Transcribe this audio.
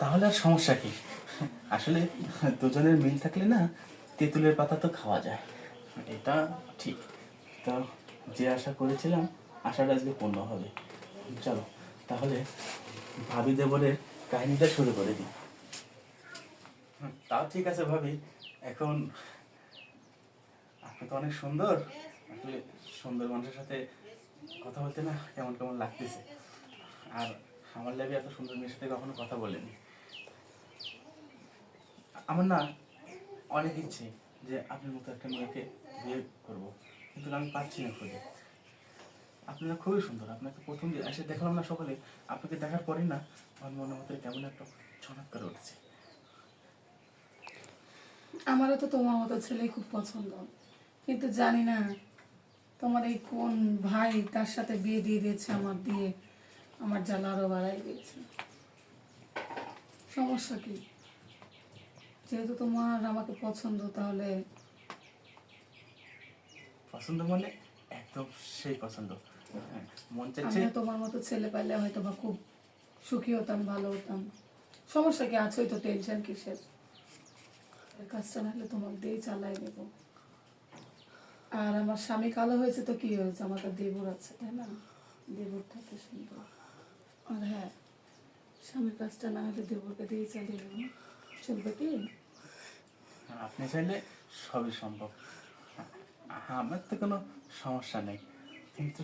তাহলে আর সমস্যা কি? আসলে দুজনের মিল থাকলে না তেঁতুলের পাতা তো খাওয়া যায়। এটা ঠিক। তো যে আশা করেছিলাম আশাটা আজকে পূর্ণ হবে। চলো, তাহলে ভাবি দেবরের কাহিনীটা শুরু করে দিই। তাও ঠিক আছে ভাবি। এখন আপনি তো অনেক সুন্দর। আসলে সুন্দর মানুষের সাথে কথা বলতে না কেমন কেমন লাগতেছে। আর আমার লেগে এত সুন্দর মেয়ের সাথে কখনো কথা বলেনি। আমার না অনেক ইচ্ছে যে আপনার মতো একটা মেয়েকে বিয়ে করব, কিন্তু আমি পাচ্ছি না খুঁজে। আপনারা খুবই সুন্দর, আপনাকে প্রথম যে এসে দেখলাম না সকালে, আপনাকে দেখার পরে না আমার মনের মতো কেমন একটা ছনাক করে উঠেছে। আমারও তো তোমার মতো ছেলে খুব পছন্দ, কিন্তু জানি না তোমার এই কোন ভাই তার সাথে বিয়ে দিয়ে দিয়েছে, আমার দিয়ে আমার জ্বালা আরও বাড়াই দিয়েছে। সমস্যা কি? যেহেতু তোমার আমাকে পছন্দ তাহলে পছন্দ মানে একদম সেই পছন্দ। হ্যাঁ, মন চাইছে তোমার মতো ছেলে পাইলে হয়তো বা খুব সুখী হতাম ভালো হতাম। সমস্যা কি? আছোই তো টেনশন কিসের? কাজটা না হলে তোমাকে দিয়েই চালাই নেব। আর আমার স্বামী কালো হয়েছে তো কি হয়েছে? আমার তো দেবর আছে তাই না? দেবর থাকে সুন্দর। আর হ্যাঁ স্বামীর কাজটা না হলে দেবরকে দিয়ে চালিয়ে নেব। চলবে কি আপনি চাইলে সবই সম্ভব। আমার তো কোনো সমস্যা নেই। কিন্তু